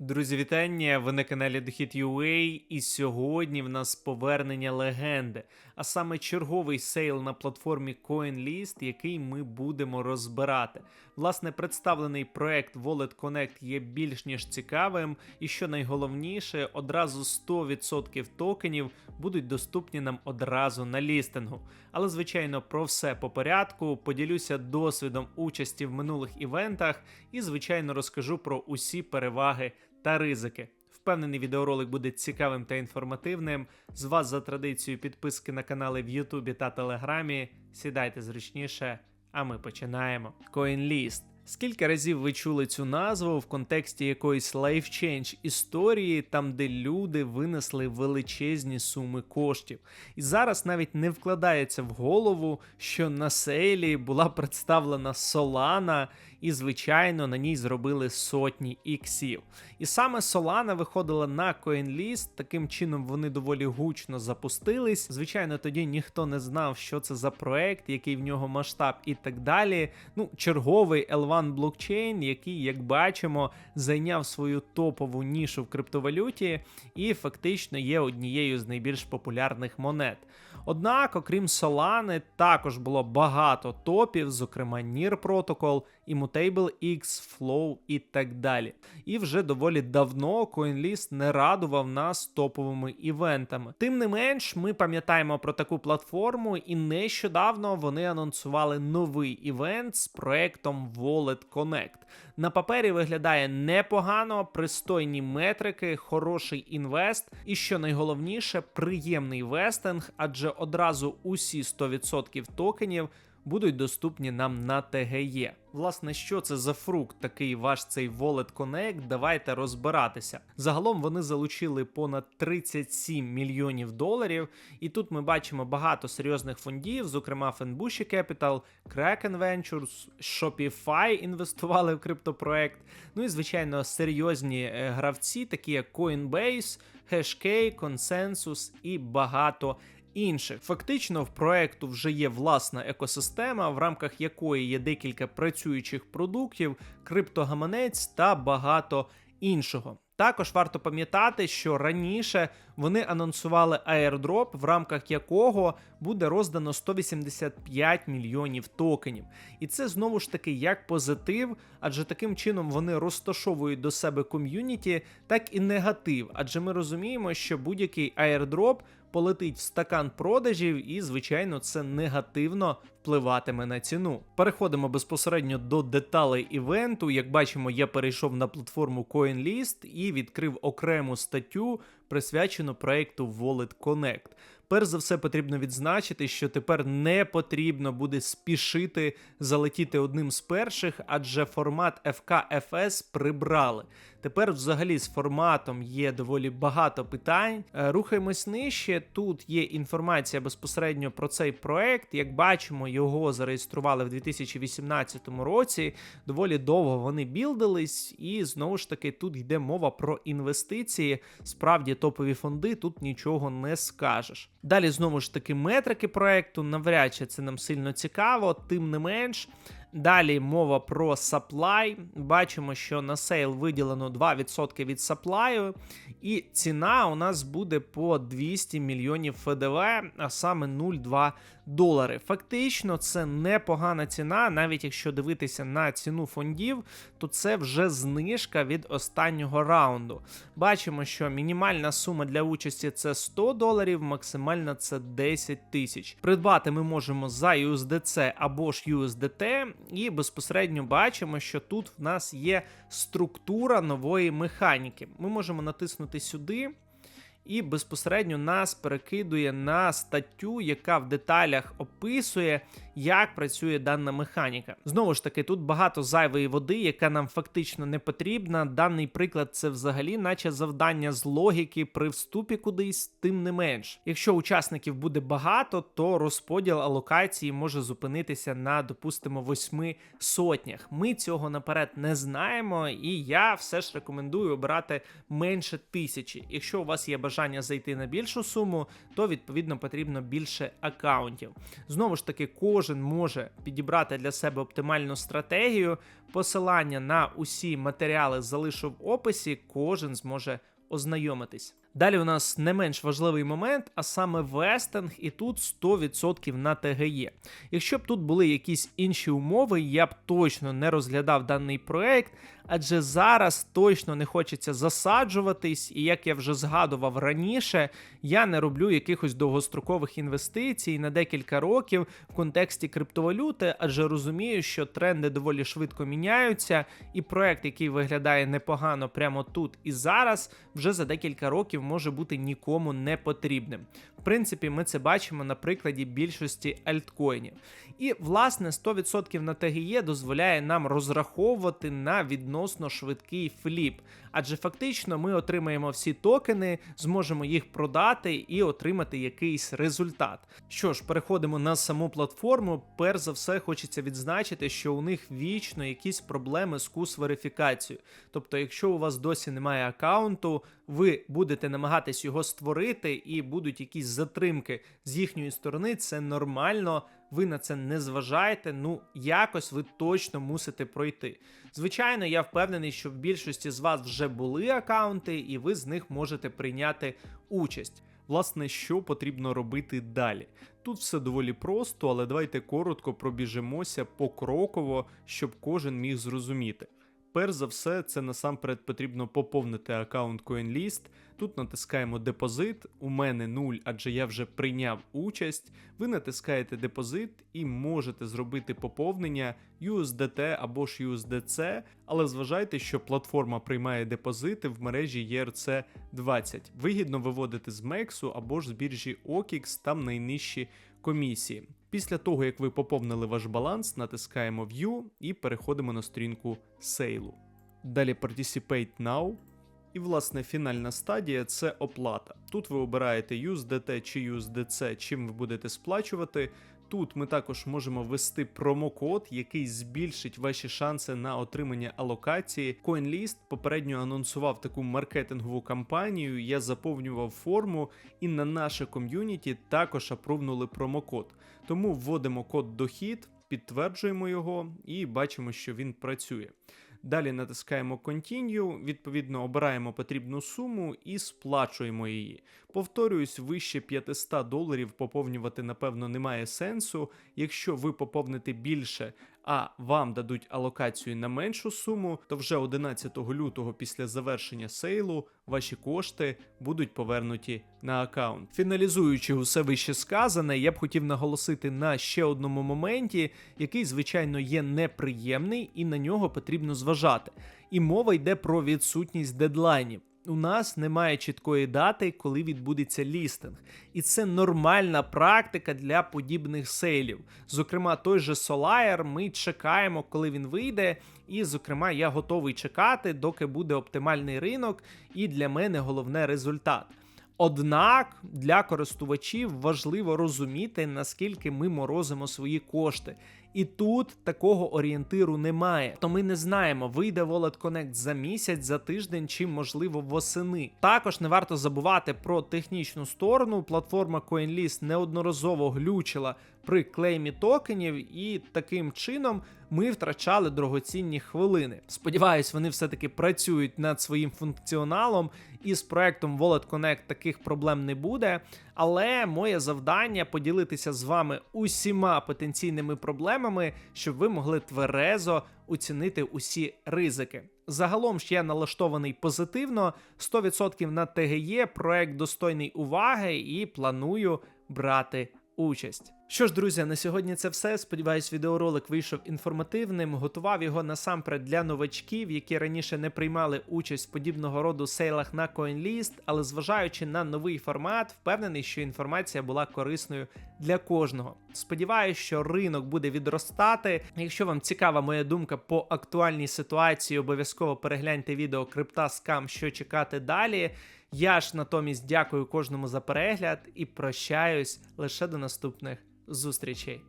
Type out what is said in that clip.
Друзі, вітання! Ви на каналі Дохід.ua і сьогодні в нас повернення легенди, а саме черговий сейл на платформі CoinList, який ми будемо розбирати. Власне, представлений проект Wallet Connect є більш ніж цікавим, і що найголовніше, одразу 100% токенів будуть доступні нам одразу на лістингу. Але, звичайно, про все по порядку. Поділюся досвідом участі в минулих івентах і, звичайно, розкажу про усі переваги та ризики. Впевнений, відеоролик буде цікавим та інформативним. З вас за традицією підписки на канали в Ютубі та Телеграмі. Сідайте зручніше, а ми починаємо. CoinList. Скільки разів ви чули цю назву в контексті якоїсь change історії, там де люди винесли величезні суми коштів. І зараз навіть не вкладається в голову, що на сейлі була представлена Solana, і, звичайно, на ній зробили сотні іксів. І саме Solana виходила на CoinList, таким чином вони доволі гучно запустились. Звичайно, тоді ніхто не знав, що це за проект, який в нього масштаб і так далі. Ну, черговий L1 блокчейн, який, як бачимо, зайняв свою топову нішу в криптовалюті і фактично є однією з найбільш популярних монет. Однак, окрім Solana, також було багато топів, зокрема NIR Protocol, Immutable X, Flow і так далі. І вже доволі давно CoinList не радував нас топовими івентами. Тим не менш, ми пам'ятаємо про таку платформу, і нещодавно вони анонсували новий івент з проектом Wallet Connect. На папері виглядає непогано, пристойні метрики, хороший інвест, і що найголовніше, приємний вестинг, адже одразу усі 100% токенів будуть доступні нам на ТГЄ. Власне, що це за фрукт, такий ваш цей Wallet Connect, давайте розбиратися. Загалом вони залучили понад 37 мільйонів доларів, і тут ми бачимо багато серйозних фондів, зокрема Fenbushi Capital, Kraken Ventures, Shopify інвестували в криптопроект. Ну і звичайно серйозні е, гравці, такі як Coinbase, Hashkey, Consensus і багато інших. Фактично, в проекту вже є власна екосистема, в рамках якої є декілька працюючих продуктів, криптогаманець та багато іншого. Також варто пам'ятати, що раніше вони анонсували airdrop, в рамках якого буде роздано 185 мільйонів токенів. І це знову ж таки як позитив, адже таким чином вони розташовують до себе ком'юніті, так і негатив. Адже ми розуміємо, що будь-який airdrop полетить в стакан продажів, і, звичайно, це негативно впливатиме на ціну. Переходимо безпосередньо до деталей івенту. Як бачимо, я перейшов на платформу CoinList і відкрив окрему статтю, присвячену проекту Wallet Connect. Перш за все потрібно відзначити, що тепер не потрібно буде спішити залетіти одним з перших, адже формат FKFS прибрали. Тепер, взагалі, з форматом є доволі багато питань. Е, рухаємось нижче. Тут є інформація безпосередньо про цей проект. Як бачимо, його зареєстрували в 2018 році. Доволі довго вони білдились, і знову ж таки тут йде мова про інвестиції. Справді топові фонди, тут нічого не скажеш. Далі знову ж таки метрики проекту. Навряд чи це нам сильно цікаво, тим не менш. Далі мова про supply. Бачимо, що на сейл виділено 2% від supply, і ціна у нас буде по 200 мільйонів ФДВ, а саме 0,2 долари. Фактично, це непогана ціна, навіть якщо дивитися на ціну фондів, то це вже знижка від останнього раунду. Бачимо, що мінімальна сума для участі це 100 доларів, максимальна це 10 тисяч. Придбати ми можемо за USDC або ж USDT, і безпосередньо бачимо, що тут в нас є структура нової механіки. Ми можемо натиснути сюди і безпосередньо нас перекидує на статтю, яка в деталях описує, як працює дана механіка. Знову ж таки, тут багато зайвої води, яка нам фактично не потрібна. Даний приклад це взагалі, наче завдання з логіки при вступі кудись, тим не менш. Якщо учасників буде багато, то розподіл алокації може зупинитися на, допустимо, восьми сотнях. Ми цього наперед не знаємо, і я все ж рекомендую обирати менше тисячі. Якщо у вас є бажання зайти на більшу суму, то відповідно потрібно більше акаунтів. Знову ж таки, кожен кожен може підібрати для себе оптимальну стратегію. Посилання на усі матеріали залишу в описі, кожен зможе ознайомитись. Далі у нас не менш важливий момент, а саме вестинг, і тут 100% на ТГЄ. Якщо б тут були якісь інші умови, я б точно не розглядав даний проект, адже зараз точно не хочеться засаджуватись, і як я вже згадував раніше, я не роблю якихось довгострокових інвестицій на декілька років в контексті криптовалюти, адже розумію, що тренди доволі швидко міняються, і проект, який виглядає непогано прямо тут і зараз, вже за декілька років може бути нікому не потрібним. В принципі, ми це бачимо на прикладі більшості альткоїнів. І, власне, 100% на ТГЄ дозволяє нам розраховувати на відносно швидкий фліп. Адже фактично ми отримаємо всі токени, зможемо їх продати і отримати якийсь результат. Що ж, переходимо на саму платформу. Перш за все, хочеться відзначити, що у них вічно якісь проблеми з кус верифікацією. Тобто, якщо у вас досі немає аккаунту, ви будете намагатись його створити, і будуть якісь затримки з їхньої сторони, це нормально. Ви на це не зважаєте, ну якось ви точно мусите пройти. Звичайно, я впевнений, що в більшості з вас вже були аккаунти, і ви з них можете прийняти участь. Власне, що потрібно робити далі? Тут все доволі просто, але давайте коротко пробіжимося покроково, щоб кожен міг зрозуміти. Перш за все, це насамперед потрібно поповнити аккаунт CoinList. Тут натискаємо депозит. У мене 0, адже я вже прийняв участь. Ви натискаєте депозит і можете зробити поповнення USDT або ж USDC, але зважайте, що платформа приймає депозити в мережі ERC 20. Вигідно виводити з Мексу або ж з біржі OKX, там найнижчі комісії. Після того, як ви поповнили ваш баланс, натискаємо View і переходимо на сторінку сейлу. Далі Participate Now. І, власне, фінальна стадія це оплата. Тут ви обираєте USDT чи USDC, чим ви будете сплачувати. Тут ми також можемо ввести промокод, який збільшить ваші шанси на отримання алокації. CoinList попередньо анонсував таку маркетингову кампанію. Я заповнював форму, і на наше ком'юніті також апрувнули промокод. Тому вводимо код дохід, підтверджуємо його і бачимо, що він працює. Далі натискаємо Continue, відповідно обираємо потрібну суму і сплачуємо її. Повторююсь, вище 500 доларів поповнювати, напевно, немає сенсу. Якщо ви поповните більше, а вам дадуть алокацію на меншу суму, то вже 11 лютого після завершення сейлу ваші кошти будуть повернуті на аккаунт. Фіналізуючи усе вище сказане, я б хотів наголосити на ще одному моменті, який, звичайно, є неприємний, і на нього потрібно зважати. І мова йде про відсутність дедлайнів у нас немає чіткої дати, коли відбудеться лістинг. І це нормальна практика для подібних сейлів. Зокрема, той же Solire ми чекаємо, коли він вийде. І, зокрема, я готовий чекати, доки буде оптимальний ринок, і для мене головне результат. Однак для користувачів важливо розуміти, наскільки ми морозимо свої кошти. І тут такого орієнтиру немає. То ми не знаємо, вийде Wallet Connect за місяць, за тиждень чи, можливо, восени. Також не варто забувати про технічну сторону. Платформа CoinList неодноразово глючила при клеймі токенів, і таким чином ми втрачали дорогоцінні хвилини. Сподіваюсь, вони все-таки працюють над своїм функціоналом, і з проектом Wallet Connect таких проблем не буде. Але моє завдання поділитися з вами усіма потенційними проблемами, щоб ви могли тверезо оцінити усі ризики. Загалом ж я налаштований позитивно, 100% на ТГЄ, проект достойний уваги і планую брати участь. Що ж, друзі, на сьогодні це все. Сподіваюсь, відеоролик вийшов інформативним. Готував його насамперед для новачків, які раніше не приймали участь в подібного роду сейлах на CoinList, але зважаючи на новий формат, впевнений, що інформація була корисною для кожного. Сподіваюсь, що ринок буде відростати. Якщо вам цікава моя думка по актуальній ситуації, обов'язково перегляньте відео крипта скам, що чекати далі. Я ж натомість дякую кожному за перегляд і прощаюсь лише до наступних зустрічей.